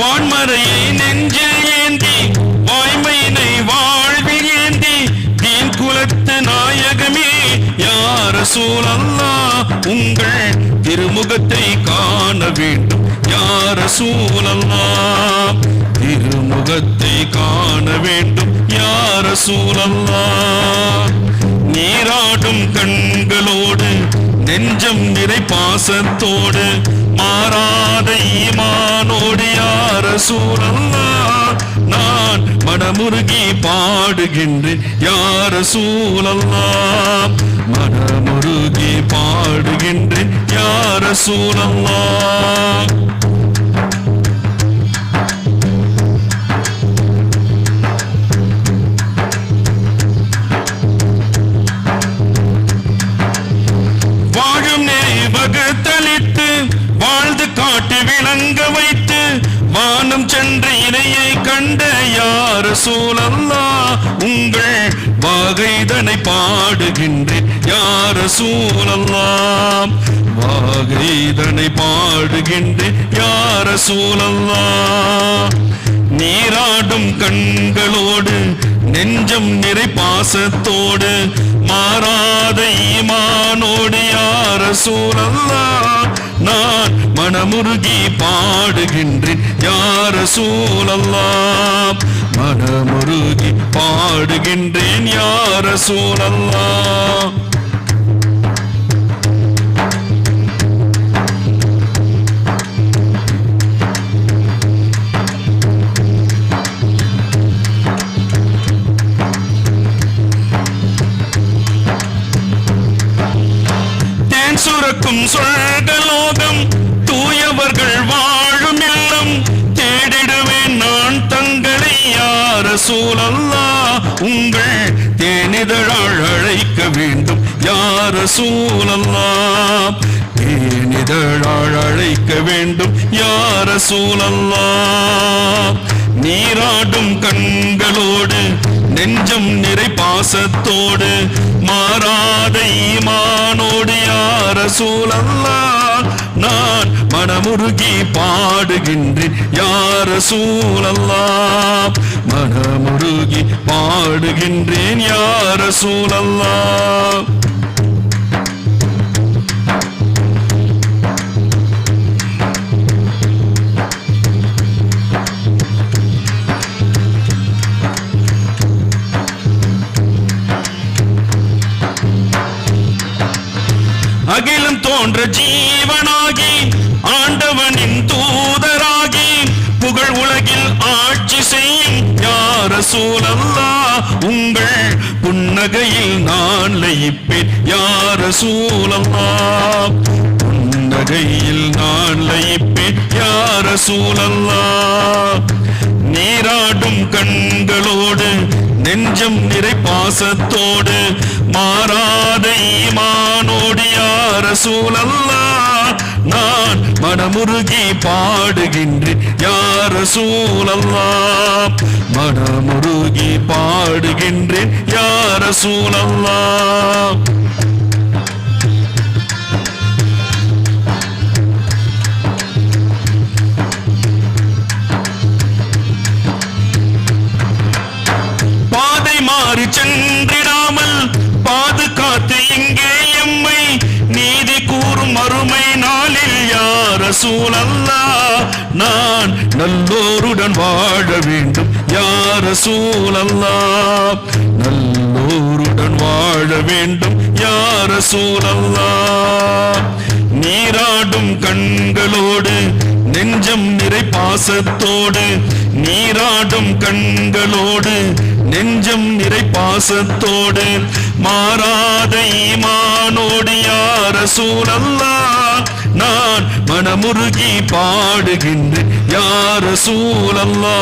வான்மறையை நெஞ்சில் ஏந்தி வாய்மையினை வாழ்வில் ஏந்தி தீன் குலத்து நாயகமே யார சூழல்லா உங்கள் திருமுகத்தை காண வேண்டும். யார சூழல்லா திருமுகத்தை காண வேண்டும். யார சூழல்லா நீராடும் கண்களோடு நெஞ்சம் நிறை பாசத்தோடு மாறாத ஈமானோடு யார சூழல்லா? நான் மனமுருகி பாடுகின்றேன் யார சூழல்லா? மனமுருகி பாடுகின்றேன் யார சூழல்லா? வாழ்ந்து விளங்க வைத்து வானம் சென்ற இணையை கண்ட யார சூழல்லா? உங்கள் வாகைதனை பாடுகின்றேன் யார சூழல்லாம் வாகைதனை பாடுகின்றேன் யார சூழல்லா? நீராடும் கண்களோடு நெஞ்சம் நிறை பாசத்தோடு மாறாத ஈமானோடு யார சூழல்லா? நான் மனமுருகி பாடுகின்றேன் யார சூழல்லா? மனமுருகி பாடுகின்றேன் யார சூழல்லா? சுரக்கும் தூயவர்கள் வாழும் இல்லம். தேடிடுவேன் நான் தங்களை யார சூழல்லா? உங்கள் தேனிதழால் அழைக்க வேண்டும். யார சூழல்லா? தேனிதழால் அழைக்க வேண்டும். யார சூழல்லா? நீராடும் கண்களோடு நெஞ்சம் நிறை பாசத்தோடு மாறாத ஈமானோடு யார சூழல்லா நான் மனமுருகி பாடுகின்றேன் யார சூழல்லா மனமுருகி பாடுகின்றேன் யார சூழல்லா அகிலும் தோன்ற ஜீவனாகி ஆண்டவனின் தூதராகி புகழ் உலகில் ஆட்சி செய்யும் யார சூழல்லா உங்கள் புன்னகையில் நான் லயிப்பேன். யார சூழல்லா புன்னகையில் நான் லயிப்பேன். யார சூழல்லா நீராடும் கண்களோடு நெஞ்சம் நிறை பாசத்தோடு மாறாத ஈமானோடு யார சூழல்லா நான் மனமுருகி பாடுகின்றேன். யார சூழல்லா மனமுருகி பாடுகின்றேன். யார சூழல்லா பாதை சென்றிடாமல் பாதுகாத்து இங்கே எம்மை நீதி சூழல்லா நான் நல்லோருடன் வாழ வேண்டும். யார சூழல்லா நல்லோருடன் வாழ வேண்டும். யார சூழல்லா நீராடும் கண்களோடு நெஞ்சம் நிறை பாசத்தோடு நீராடும் கண்களோடு நெஞ்சம் நிறை பாசத்தோடு மாறாத ஈமானோடு யார சூழல்லா நான் மனமுருகி பாடுகின்றேன் யார சூழல்லா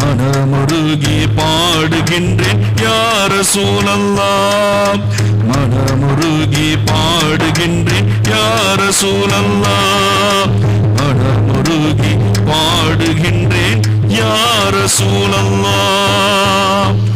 மனமுருகி பாடுகின்றேன் யார சூழல்லா மனமுருகி பாடுகின்றேன் யார சூழல்லா மனமுருகி பாடுகின்றேன் யார சூழல்லா